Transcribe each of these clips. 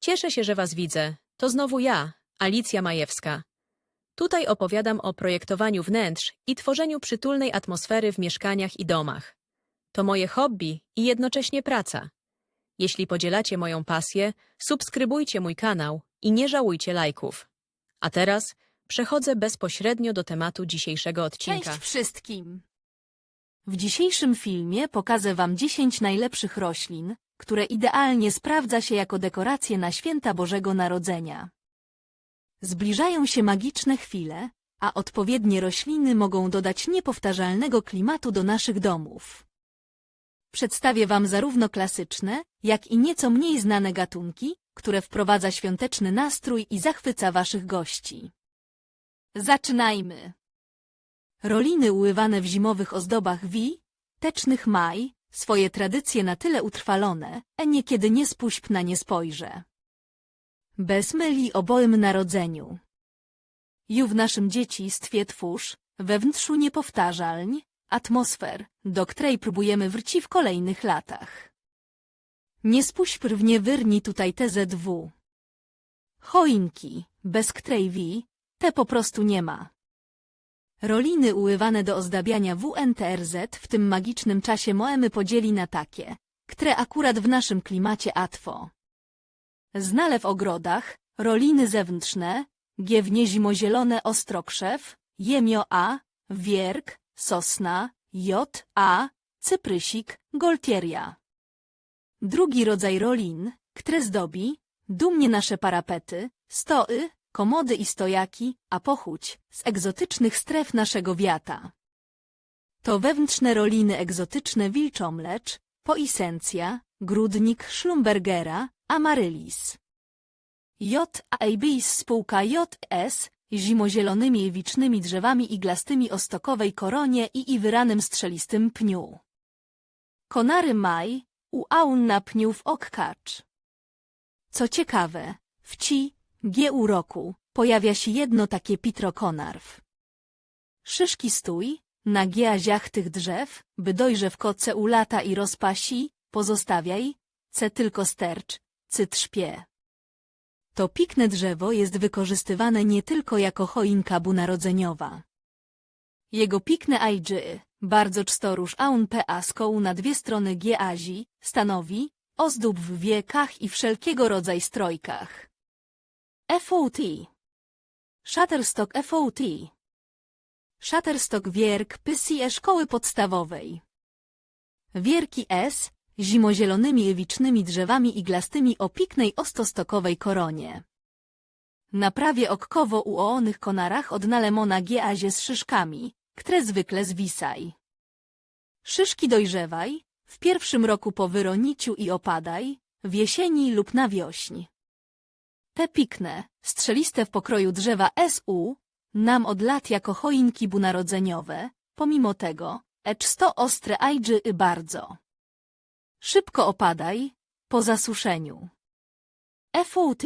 Cieszę się, że Was widzę. To znowu ja, Alicja Majewska. Tutaj opowiadam o projektowaniu wnętrz i tworzeniu przytulnej atmosfery w mieszkaniach i domach. To moje hobby i jednocześnie praca. Jeśli podzielacie moją pasję, subskrybujcie mój kanał i nie żałujcie lajków. A teraz przechodzę bezpośrednio do tematu dzisiejszego odcinka. Cześć wszystkim! W dzisiejszym filmie pokażę Wam 10 najlepszych roślin, które idealnie sprawdza się jako dekoracje na święta Bożego Narodzenia. Zbliżają się magiczne chwile, a odpowiednie rośliny mogą dodać niepowtarzalnego klimatu do naszych domów. Przedstawię Wam zarówno klasyczne, jak i nieco mniej znane gatunki, które wprowadza świąteczny nastrój i zachwyca Waszych gości. Zaczynajmy! Roliny uływane w zimowych ozdobach wi, tecznych maj, swoje tradycje na tyle utrwalone, niekiedy nie spuśćp na nie spojrzę. Bez myli o Bożym Narodzeniu. Ju w naszym dziedzictwie twórz, we wnętrzu niepowtarzalń, atmosfer, do której próbujemy wrócić w kolejnych latach. Nie spuśćp w wyrni tutaj TZW. Choinki, bez której wi, te po prostu nie ma. Roliny uływane do ozdabiania WNTRZ w tym magicznym czasie Moemy podzieli na takie, które akurat w naszym klimacie atwo. Znale w ogrodach, roliny zewnętrzne, giewnie zimozielone ostrokrzew, jemio A, wierk, sosna, jot A, cyprysik, goltieria. Drugi rodzaj rolin, które zdobi, dumnie nasze parapety, stoły, komody i stojaki, a pochódź z egzotycznych stref naszego wiata. To wewnętrzne roliny egzotyczne wilczomlecz, poisencja, grudnik Schlumbergera, amaryllis. JAB spółka JS zimozielonymi jewicznymi drzewami iglastymi o stokowej koronie i iwyranym strzelistym pniu. Konary maj, u aun na pniu w okkacz. Co ciekawe, w ci, G roku, pojawia się jedno takie pitrokonarw. Szyszki stój, na giaziach tych drzew, by dojrze w koce u lata i rozpasi, pozostawiaj, ce tylko stercz, cyt szpie. To pikne drzewo jest wykorzystywane nie tylko jako choinka bunarodzeniowa. Jego pikne ajdży, bardzo czstoróż aun pa skoł na dwie strony giazi, stanowi, ozdób w wiekach i wszelkiego rodzaj strojkach. FOT Shutterstock FOT Shutterstock Wierk PSE Szkoły Podstawowej Wierki S zimozielonymi ewicznymi drzewami iglastymi o piknej ostostokowej koronie. Na prawie okkowo u oonych konarach odnalemona giazie z szyszkami, które zwykle zwisaj. Szyszki dojrzewaj, w pierwszym roku po wyroniciu i opadaj, w jesieni lub na wiośń. Te pikne, strzeliste w pokroju drzewa SU, nam od lat jako choinki bunarodzeniowe, pomimo tego, ecz sto ostre ajdży y bardzo. Szybko opadaj, po zasuszeniu. FUT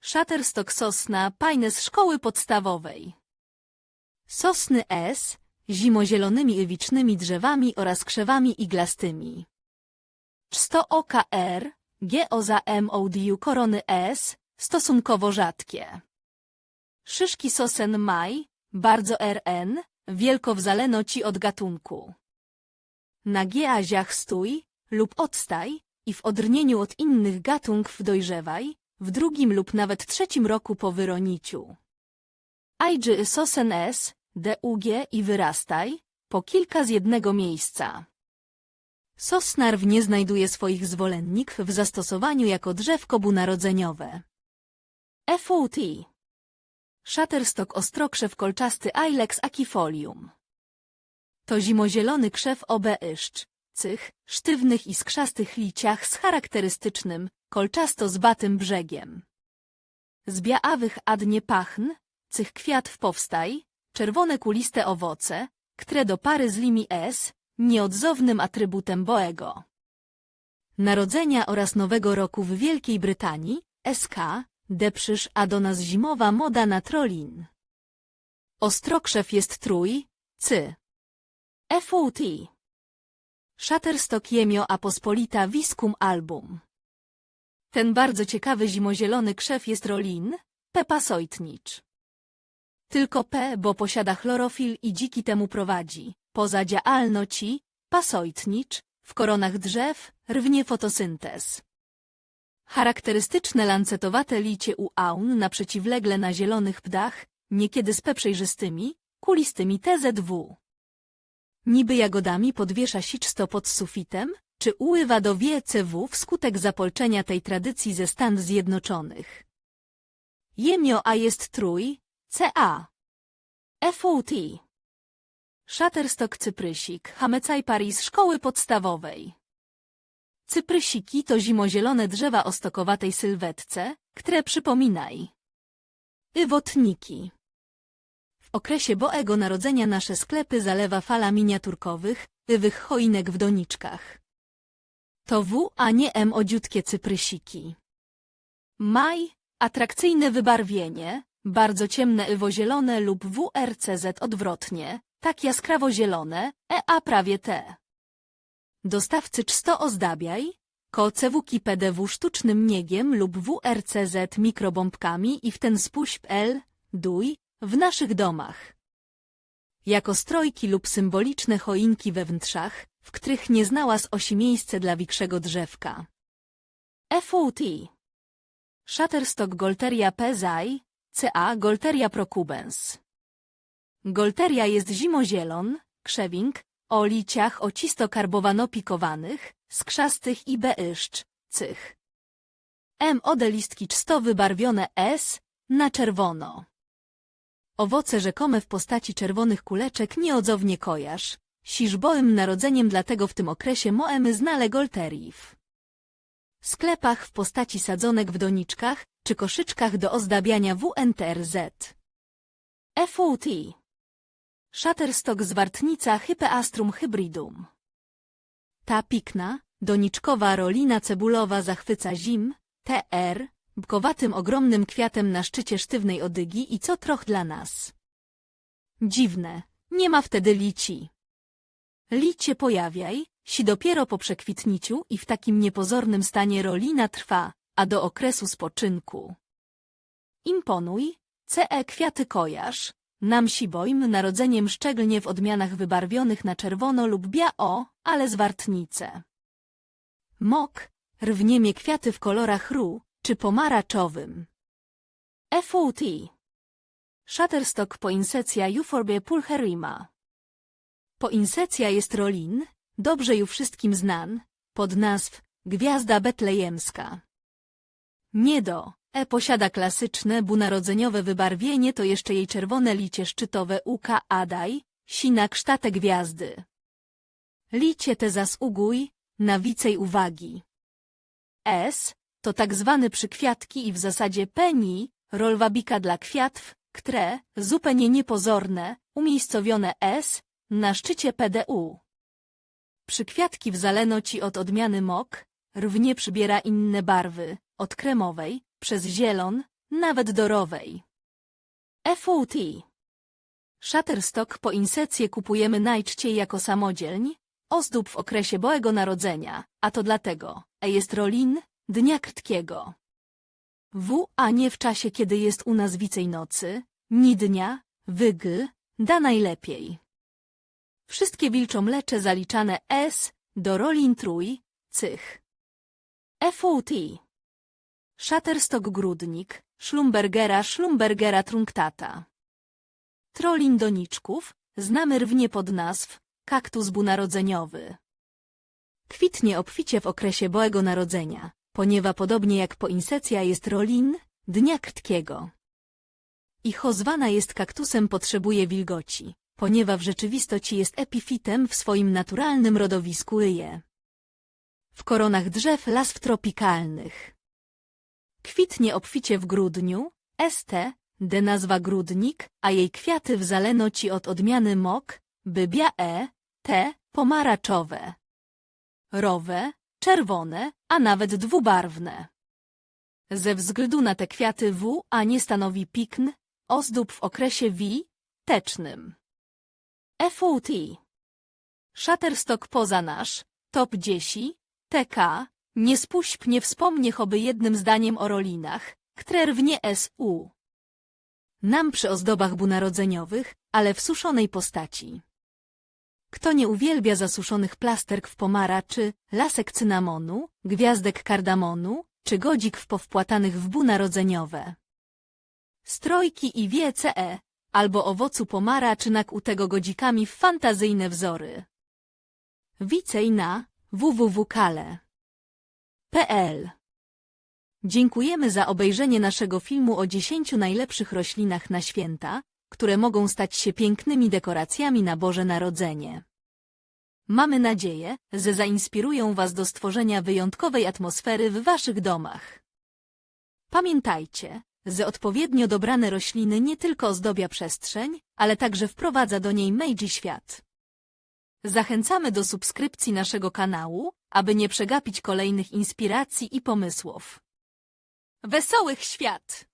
Shutterstock sosna pajne z szkoły podstawowej. Sosny S, zimozielonymi ewicznymi drzewami oraz krzewami iglastymi. 100 OKR, GOZA MODU korony S, stosunkowo rzadkie. Szyszki sosen maj, bardzo RN, wielko w zalenoci od gatunku. Na giaziach stój lub odstaj i w odrnieniu od innych gatunków dojrzewaj, w drugim lub nawet trzecim roku po wyroniciu. Ajdży sosen S, DUG i wyrastaj, po kilka z jednego miejsca. Sosnarw nie znajduje swoich zwolenników w zastosowaniu jako drzewko bunarodzeniowe. FUT Shutterstock ostrokrzew kolczasty Ilex akifolium. To zimozielony krzew obeeszcz, cych, sztywnych i skrzastych liciach z charakterystycznym, kolczasto-zbatym brzegiem. Z białawych adnie pachn, cych kwiat w powstaj, czerwone kuliste owoce, które do pary z limi S, nieodzownym atrybutem Boego. Narodzenia oraz Nowego Roku w Wielkiej Brytanii, SK, Deprzysz a do nas zimowa moda na trolin. Ostrokrzew jest trój, cy. FUT. Shutterstock Jemio Apospolita Viscum Album. Ten bardzo ciekawy zimozielony krzew jest rolin, Pepa Sojtnicz. Tylko P, bo posiada chlorofil i dziki temu prowadzi. Poza działalności, pasojtnicz, w koronach drzew, rwnie fotosyntez. Charakterystyczne lancetowate licie u aun na przeciwlegle na zielonych pdach, niekiedy z przejrzystymi, kulistymi TZW. Niby jagodami podwiesza siczsto pod sufitem, czy uływa do WCW wskutek zapolczenia tej tradycji ze Stanów Zjednoczonych. Jemio A jest trój, CA. FUT. Shutterstock Cyprysik, Hamecaj Paris Szkoły Podstawowej. Cyprysiki to zimozielone drzewa o stokowatej sylwetce, które przypominaj. Ywotniki. W okresie Boego Narodzenia nasze sklepy zalewa fala miniaturkowych, wych choinek w doniczkach. To W, a nie M odziutkie cyprysiki. Maj, atrakcyjne wybarwienie, bardzo ciemne iwozielone lub WRCZ odwrotnie, tak jaskrawo zielone, EA prawie T. Dostawcy czsto ozdabiaj, kocewuki PDW sztucznym niegiem lub WRCZ mikrobombkami i w ten spuśp L, duj, w naszych domach. Jako strojki lub symboliczne choinki we wntrzach, w których nie znała z osi miejsce dla wikszego drzewka. FUT Shutterstock Golteria Pezai, CA Golteria Procubens. Golteria jest zimozielon, krzewing, o liciach ocisto-karbowano-pikowanych, skrzastych i beiszcz, cych. M ode listki czsto wybarwione S, na czerwono. Owoce rzekome w postaci czerwonych kuleczek nieodzownie kojarz, siżbołym narodzeniem dlatego w tym okresie moemy znale golteriów. W sklepach w postaci sadzonek w doniczkach czy koszyczkach do ozdabiania WNTRZ. FUT Shutterstock zwartnica Hypeastrum hybridum. Ta pikna, doniczkowa rolina cebulowa zachwyca zim, TR, bkowatym ogromnym kwiatem na szczycie sztywnej odygi i co troch dla nas. Dziwne, nie ma wtedy lici. Licie pojawiaj, si dopiero po przekwitniciu i w takim niepozornym stanie rolina trwa, a do okresu spoczynku. Imponuj, CE kwiaty kojarz, nam sibojm narodzeniem szczególnie w odmianach wybarwionych na czerwono lub biao, ale zwartnice. Mok, rwniemie kwiaty w kolorach ru, czy pomaraczowym. FUT Shutterstock poinsecja Euphorbia pulcherima. Poinsecja jest rolin, dobrze ju wszystkim znan, pod nazw Gwiazda Betlejemska. Niedo, E posiada klasyczne, bunarodzeniowe wybarwienie, to jeszcze jej czerwone licie szczytowe UK Adaj, sina kształte gwiazdy. Licie te zas ugój, na wicej uwagi. S to tak zwany przykwiatki i w zasadzie peni, rolwabika dla kwiatw, które, zupełnie niepozorne, umiejscowione S, na szczycie PDU. Przykwiatki w zalenoci od odmiany mok, równie przybiera inne barwy, od kremowej, przez zielon, nawet dorowej. FUT Shutterstock po insecję kupujemy najczciej jako samodzielń, ozdób w okresie Boego Narodzenia, a to dlatego, e jest rolin, dnia krtkiego. W, a nie w czasie, kiedy jest u nas wicej nocy, ni dnia, wygl, da najlepiej. Wszystkie wilczomlecze zaliczane S do rolin trój, cych. FUT Shutterstock Grudnik, Schlumbergera Schlumbergera trunctata. Trolin doniczków, znamy rwnie pod nazw kaktus bunarodzeniowy. Kwitnie obficie w okresie Boego Narodzenia, ponieważ podobnie jak poinsecja jest rolin, dnia krtkiego. Ich ozwana jest kaktusem potrzebuje wilgoci, ponieważ w rzeczywistości jest epifitem w swoim naturalnym rodowisku ryje. W koronach drzew lasw tropikalnych. Kwitnie obficie w grudniu, st, de nazwa grudnik, a jej kwiaty w zalenoci od odmiany mok, bybia e, te, pomaraczkowe. Rowe, czerwone, a nawet dwubarwne. Ze względu na te kwiaty W, a nie stanowi pikn, ozdób w okresie wi, tecznym. FUT Shutterstock poza nasz, top 10, TK, Nie spuść nie wspomnie choby jednym zdaniem o rolinach, które w nie su. Nam przy ozdobach bunarodzeniowych, ale w suszonej postaci. Kto nie uwielbia zasuszonych plasterk w pomaraczy, lasek cynamonu, gwiazdek kardamonu, czy godzik w powpłatanych w bu narodzeniowe? Strojki i wiece, albo owocu pomara czy nakutego godzikami w fantazyjne wzory. Wicej na Dziękujemy za obejrzenie naszego filmu o 10 najlepszych roślinach na święta, które mogą stać się pięknymi dekoracjami na Boże Narodzenie. Mamy nadzieję, że zainspirują Was do stworzenia wyjątkowej atmosfery w Waszych domach. Pamiętajcie, że odpowiednio dobrane rośliny nie tylko ozdobia przestrzeń, ale także wprowadza do niej Meiji świat. Zachęcamy do subskrypcji naszego kanału, aby nie przegapić kolejnych inspiracji i pomysłów. Wesołych świąt!